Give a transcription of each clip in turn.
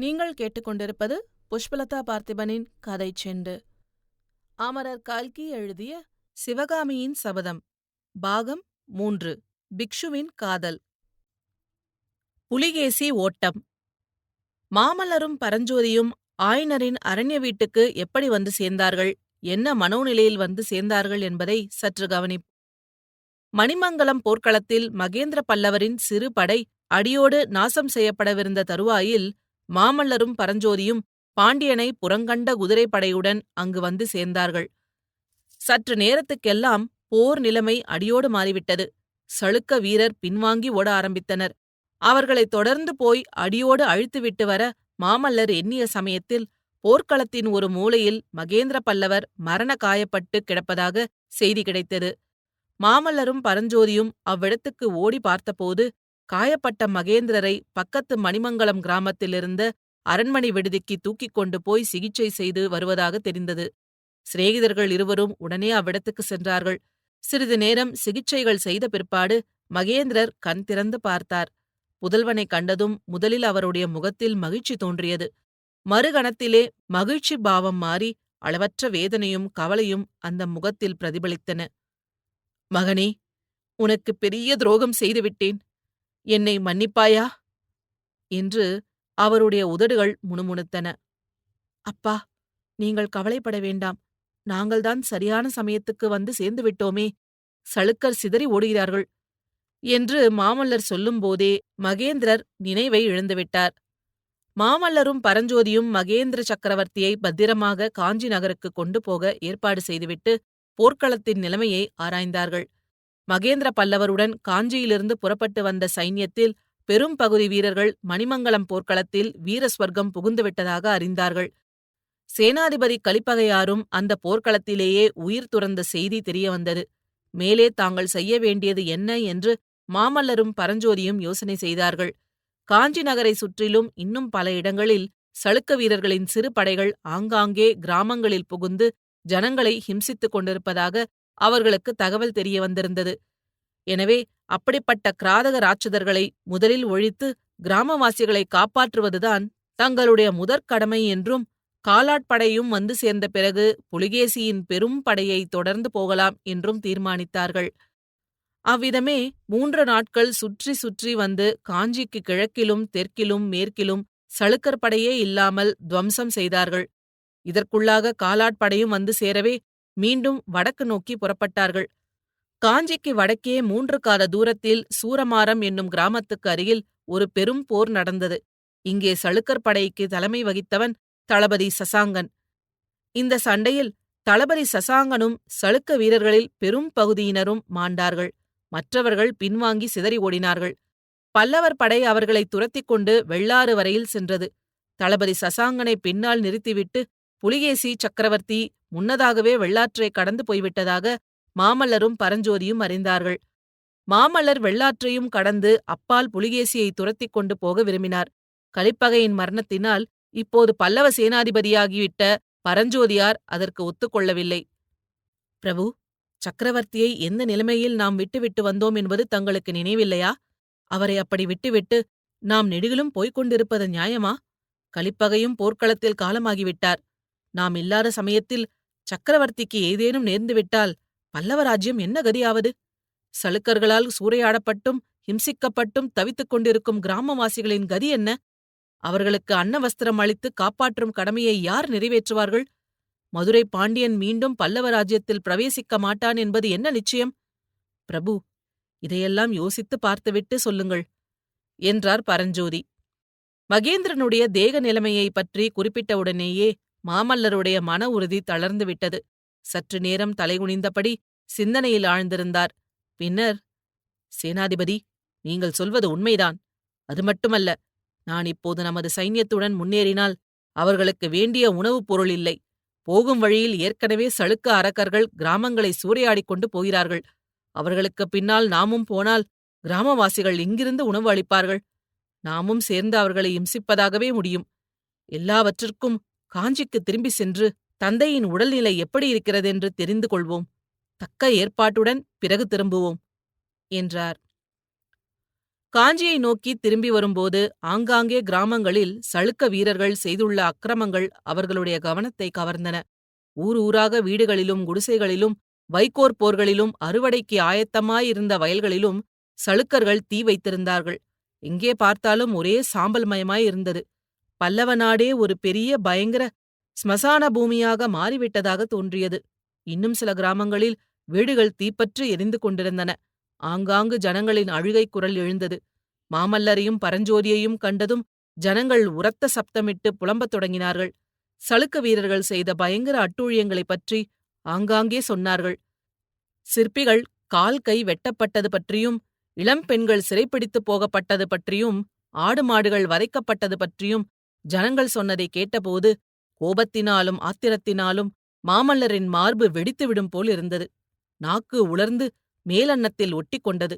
நீங்கள் கேட்டுக்கொண்டிருப்பது புஷ்பலதா பார்த்திபனின் கதை செண்டு. அமரர் கல்கி எழுதிய சிவகாமியின் சபதம் பாகம் மூன்று பிக்ஷுவின் காதல். புலிகேசி ஓட்டம். மாமல்லரும் பரஞ்சோதியும் ஆயனரின் அரண்ய வீட்டுக்கு எப்படி வந்து சேர்ந்தார்கள் என்ன மனோநிலையில் வந்து சேர்ந்தார்கள் என்பதை சற்று கவனிப் மணிமங்கலம் போர்க்களத்தில் மகேந்திர பல்லவரின் சிறு படை அடியோடு நாசம் செய்யப்படவிருந்த தருவாயில் மாமல்லரும் பரஞ்சோதியும் பாண்டியனை புறங்கண்ட குதிரைப்படையுடன் அங்கு வந்து சேர்ந்தார்கள். சற்று நேரத்துக்கெல்லாம் போர் நிலைமை அடியோடு மாறிவிட்டது. சளுக்க வீரர் பின்வாங்கி ஓட ஆரம்பித்தனர். அவர்களைத் தொடர்ந்து போய் அடியோடு அழித்துவிட்டு வர மாமல்லர் எண்ணிய சமயத்தில் போர்க்களத்தின் ஒரு மூலையில் மகேந்திர பல்லவர் மரண காயப்பட்டு கிடப்பதாக செய்தி கிடைத்தது. மாமல்லரும் பரஞ்சோதியும் அவ்விடத்துக்கு ஓடி பார்த்தபோது காயப்பட்ட மகேந்திரரை பக்கத்து மணிமங்கலம் கிராமத்திலிருந்த அரண்மனை விடுதிக்கு தூக்கிக் கொண்டு போய் சிகிச்சை செய்து வருவதாக தெரிந்தது. சிநேகிதர்கள் இருவரும் உடனே அவ்விடத்துக்கு சென்றார்கள். சிறிது நேரம் சிகிச்சைகள் செய்த பிற்பாடு மகேந்திரர் கண் திறந்து பார்த்தார். புதல்வனை கண்டதும் முதலில் அவருடைய முகத்தில் மகிழ்ச்சி தோன்றியது. மறுகணத்திலே மகிழ்ச்சி பாவம் மாறி அளவற்ற வேதனையும் கவலையும் அந்த முகத்தில் பிரதிபலித்தன. மகனே உனக்கு பெரிய துரோகம் செய்துவிட்டேன். என்னை மன்னிப்பாயா? என்று அவருடைய உதடுகள் முணுமுணுத்தன. அப்பா நீங்கள் கவலைப்பட வேண்டாம். நாங்கள்தான் சரியான சமயத்துக்கு வந்து சேர்ந்து விட்டோமே. சளுக்கர் சிதறி ஓடுகிறார்கள் என்று மாமல்லர் சொல்லும்போதே மகேந்திரர் நினைவை இழந்துவிட்டார் மாமல்லரும் பரஞ்சோதியும் மகேந்திர சக்கரவர்த்தியை பத்திரமாக காஞ்சி நகருக்கு கொண்டு போக ஏற்பாடு செய்துவிட்டு போர்க்களத்தின் நிலைமையை ஆராய்ந்தார்கள். மகேந்திர பல்லவருடன் காஞ்சியிலிருந்து புறப்பட்டு வந்த சைன்யத்தில் பெரும் பகுதி வீரர்கள் மணிமங்கலம் போர்க்களத்தில் வீரஸ்வர்க்கம் புகுந்துவிட்டதாக அறிந்தார்கள். சேனாதிபதி கலிப்பகையாரும் அந்த போர்க்களத்திலேயே உயிர் துறந்த செய்தி தெரியவந்தது மேலே தாங்கள் செய்ய வேண்டியது என்ன என்று மாமல்லரும் பரஞ்சோதியும் யோசனை செய்தார்கள். காஞ்சி நகரை சுற்றிலும் இன்னும் பல இடங்களில் சளுக்க வீரர்களின் சிறு படைகள் ஆங்காங்கே கிராமங்களில் புகுந்து ஜனங்களை ஹிம்சித்துக் கொண்டிருப்பதாக அவர்களுக்கு தகவல் தெரிய வந்திருந்தது. எனவே அப்படிப்பட்ட கிராதக ராட்சதர்களை முதலில் ஒழித்து கிராமவாசிகளை காப்பாற்றுவதுதான் தங்களுடைய முதற்கடமை என்றும் காலாட்படையும் வந்து சேர்ந்த பிறகு புலிகேசியின் பெரும் படையை தொடர்ந்து போகலாம் என்றும் தீர்மானித்தார்கள். அவ்விதமே மூன்று நாட்கள் சுற்றி சுற்றி வந்து காஞ்சிக்கு கிழக்கிலும் தெற்கிலும் மேற்கிலும் சளுக்கர் படையே இல்லாமல் துவம்சம் செய்தார்கள். இதற்குள்ளாக காலாட்படையும் வந்து சேரவே மீண்டும் வடக்கு நோக்கி புறப்பட்டார்கள். காஞ்சிக்கு வடக்கே மூன்று கால தூரத்தில் சூரமாரம் என்னும் கிராமத்துக்கு அருகில் ஒரு பெரும் போர் நடந்தது. இங்கே சளுக்கர் படைக்கு தலைமை வகித்தவன் தளபதி சசாங்கன். இந்த சண்டையில் தளபதி சசாங்கனும் சளுக்க வீரர்களில் பெரும் பகுதியினரும் மாண்டார்கள். மற்றவர்கள் பின்வாங்கி சிதறி ஓடினார்கள். பல்லவர் படை அவர்களை துரத்திக் கொண்டு வெள்ளாறு வரையில் சென்றது. தளபதி சசாங்கனை பின்னால் நிறுத்திவிட்டு புலிகேசி சக்கரவர்த்தி முன்னதாகவே வெள்ளாற்றை கடந்து போய்விட்டதாக மாமல்லரும் பரஞ்சோதியும் அறிந்தார்கள். மாமல்லர் வெள்ளாற்றையும் கடந்து அப்பால் புலிகேசியை துரத்திக் கொண்டு போக விரும்பினார். கலிப்பகையின் மரணத்தினால் இப்போது பல்லவ சேனாதிபதியாகிவிட்ட பரஞ்சோதியார் அதற்கு ஒத்துக்கொள்ளவில்லை பிரபு சக்கரவர்த்தியை எந்த நிலைமையில் நாம் விட்டுவிட்டு வந்தோம் என்பது தங்களுக்கு நினைவில்லையா? அவரை அப்படி விட்டுவிட்டு நாம் நெடுகிலும் போய்க் கொண்டிருப்பது நியாயமா? கலிப்பகையும் போர்க்களத்தில் காலமாகிவிட்டார். நாம் இல்லாத சமயத்தில் சக்கரவர்த்திக்கு ஏதேனும் நேர்ந்துவிட்டால் பல்லவராஜ்யம் என்ன கதியாவது? சளுக்கர்களால் சூறையாடப்பட்டும் ஹிம்சிக்கப்பட்டும் தவித்துக் கொண்டிருக்கும் கிராமவாசிகளின் கதி என்ன? அவர்களுக்கு அன்ன வஸ்திரம் அளித்து காப்பாற்றும் கடமையை யார் நிறைவேற்றுவார்கள்? மதுரை பாண்டியன் மீண்டும் பல்லவ ராஜ்யத்தில் பிரவேசிக்க மாட்டான் என்பது என்ன நிச்சயம்? பிரபு இதையெல்லாம் யோசித்து பார்த்துவிட்டு சொல்லுங்கள் என்றார் பரஞ்சோதி. மகேந்திரனுடைய தேக நிலைமையை பற்றி குறிப்பிட்டவுடனேயே மாமல்லருடைய மன உறுதி தளர்ந்து விட்டது. சற்று நேரம் தலைகுனிந்தபடி சிந்தனையில் ஆழ்ந்திருந்தார். பின்னர் சேனாதிபதி நீங்கள் சொல்வது உண்மைதான். அது மட்டுமல்ல நான் இப்போது நமது சைன்யத்துடன் முன்னேறினால் அவர்களுக்கு வேண்டிய உணவுப் பொருள் இல்லை. போகும் வழியில் ஏற்கனவே சளுக்க அரக்கர்கள் கிராமங்களை சூறையாடிக் கொண்டு போகிறார்கள். அவர்களுக்கு பின்னால் நாமும் போனால் கிராமவாசிகள் இங்கிருந்து உணவு அளிப்பார்கள். நாமும் சேர்ந்து அவர்களை இம்சிப்பதாகவே முடியும். எல்லாவற்றிற்கும் காஞ்சிக்கு திரும்பி சென்று தந்தையின் உடல்நிலை எப்படி இருக்கிறதென்று தெரிந்து கொள்வோம். தக்க ஏற்பாட்டுடன் பிறகு திரும்புவோம் என்றார். காஞ்சியை நோக்கி திரும்பி வரும்போது ஆங்காங்கே கிராமங்களில் சளுக்க வீரர்கள் செய்துள்ள அக்கிரமங்கள் அவர்களுடைய கவனத்தை கவர்ந்தன. ஊர் ஊராக வீடுகளிலும் குடிசைகளிலும் வைக்கோற் போர்களிலும் அறுவடைக்கு ஆயத்தமாயிருந்த வயல்களிலும் சளுக்கர்கள் தீ வைத்திருந்தார்கள். எங்கே பார்த்தாலும் ஒரே சாம்பல் மயமாய் இருந்தது பல்லவ நாடே ஒரு பெரிய பயங்கர ஸ்மசான பூமியாக மாறிவிட்டதாக தோன்றியது. இன்னும் சில கிராமங்களில் வீடுகள் தீப்பற்றி எரிந்து கொண்டிருந்தன. ஆங்காங்கு ஜனங்களின் அழுகை குரல் எழுந்தது. மாமல்லரையும் பரஞ்சோதியையும் கண்டதும் ஜனங்கள் உரத்த சப்தமிட்டு புலம்பத் தொடங்கினார்கள். சளுக்க வீரர்கள் செய்த பயங்கர அட்டூழியங்களைப் பற்றி ஆங்காங்கே சொன்னார்கள். சிற்பிகள் கால் கை வெட்டப்பட்டது பற்றியும் இளம் பெண்கள் சிறைப்பிடித்துப் போகப்பட்டது பற்றியும் ஆடு மாடுகள் வதைக்கப்பட்டது பற்றியும் ஜனங்கள் சொன்னதை கேட்டபோது கோபத்தினாலும் ஆத்திரத்தினாலும் மாமல்லரின் மார்பு வெடித்துவிடும் போல் இருந்தது. நாக்கு உலர்ந்து மேலன்னத்தில் ஒட்டிக்கொண்டது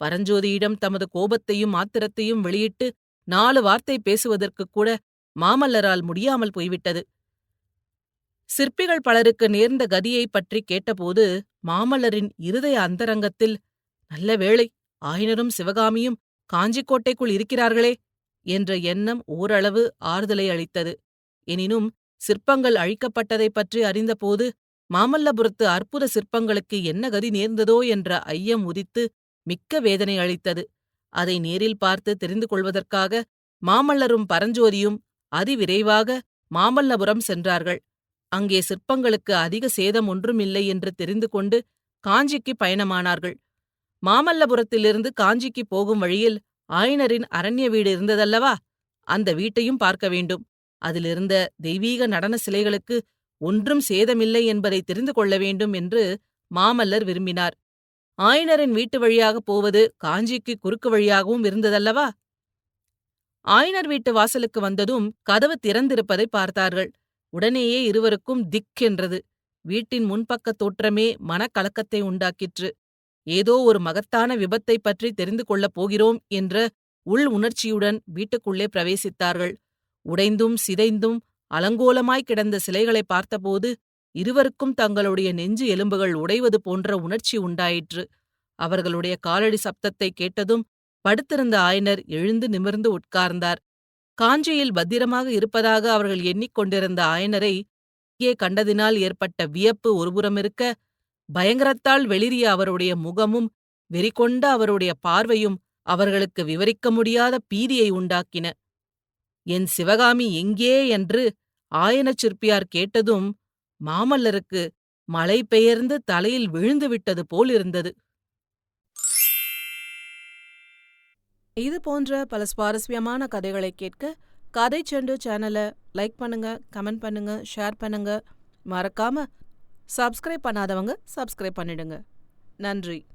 பரஞ்சோதியிடம் தமது கோபத்தையும் ஆத்திரத்தையும் வெளியிட்டு நாலு வார்த்தை பேசுவதற்குக் கூட மாமல்லரால் முடியாமல் போய்விட்டது. சிற்பிகள் பலருக்கு நேர்ந்த கதியைப் பற்றி கேட்டபோது மாமல்லரின் இருதய அந்தரங்கத்தில் நல்ல வேளை ஆயினரும் சிவகாமியும் காஞ்சிக்கோட்டைக்குள் இருக்கிறார்களே! என்ற எண்ணம் ஓரளவு ஆறுதலை அளித்தது. எனினும் சிற்பங்கள் அழிக்கப்பட்டதைப் பற்றி அறிந்தபோது மாமல்லபுரத்து அற்புத சிற்பங்களுக்கு என்ன கதி நேர்ந்ததோ என்ற ஐயம் உதித்து மிக்க வேதனை அளித்தது. அதை நேரில் பார்த்து தெரிந்து கொள்வதற்காக மாமல்லரும் பரஞ்சோதியும் அதிவிரைவாக மாமல்லபுரம் சென்றார்கள். அங்கே சிற்பங்களுக்கு அதிக சேதம் ஒன்றுமில்லை என்று தெரிந்து கொண்டு காஞ்சிக்கு பயணமானார்கள். மாமல்லபுரத்திலிருந்து காஞ்சிக்கு போகும் வழியில் ஆயனரின் அரண்ய வீடு இருந்ததல்லவா? அந்த வீட்டையும் பார்க்க வேண்டும். அதிலிருந்த தெய்வீக நடன சிலைகளுக்கு ஒன்றும் சேதமில்லை என்பதை தெரிந்து கொள்ள வேண்டும் என்று மாமல்லர் விரும்பினார். ஆயனரின் வீட்டு வழியாக போவது காஞ்சிக்கு குறுக்கு வழியாகவும் இருந்ததல்லவா? ஆயனர் வீட்டு வாசலுக்கு வந்ததும் கதவு திறந்திருப்பதை பார்த்தார்கள். உடனேயே இருவருக்கும் திக் என்றது. வீட்டின் முன்பக்க தோற்றமே மனக்கலக்கத்தை உண்டாக்கிற்று. ஏதோ ஒரு மகத்தான விபத்தை பற்றி தெரிந்து கொள்ளப் போகிறோம் என்ற உள் உணர்ச்சியுடன் வீட்டுக்குள்ளே பிரவேசித்தார்கள். உடைந்தும் சிதைந்தும் அலங்கோலமாய் கிடந்த சிலைகளை பார்த்தபோது இருவருக்கும் தங்களுடைய நெஞ்சு எலும்புகள் உடைவது போன்ற உணர்ச்சி உண்டாயிற்று. அவர்களுடைய காலடி சப்தத்தை கேட்டதும் படுத்திருந்த ஆயனர் எழுந்து நிமிர்ந்து உட்கார்ந்தார். காஞ்சியில் பத்திரமாக இருப்பதாக அவர்கள் எண்ணிக்கொண்டிருந்த ஆயனரை இங்கே கண்டதினால் ஏற்பட்ட வியப்பு ஒருபுறமிருக்க பயங்கரத்தால் வெளிரிய அவருடைய முகமும் வெறிகொண்ட அவருடைய பார்வையும் அவர்களுக்கு விவரிக்க முடியாத பீதியை உண்டாக்கின. என் சிவகாமி எங்கே என்று ஆயனச் சிற்பியார் கேட்டதும் மாமல்லருக்கு மழை பெயர்ந்து தலையில் விழுந்து விட்டது போலிருந்தது இது போன்ற பல சுவாரஸ்யமான கதைகளை கேட்க கதை செண்டு சேனலை லைக் பண்ணுங்க கமெண்ட் பண்ணுங்க ஷேர் பண்ணுங்க. மறக்காம சப்ஸ்கிரைப் பண்ணாதவங்க சப்ஸ்கிரைப் பண்ணிடுங்க. நன்றி.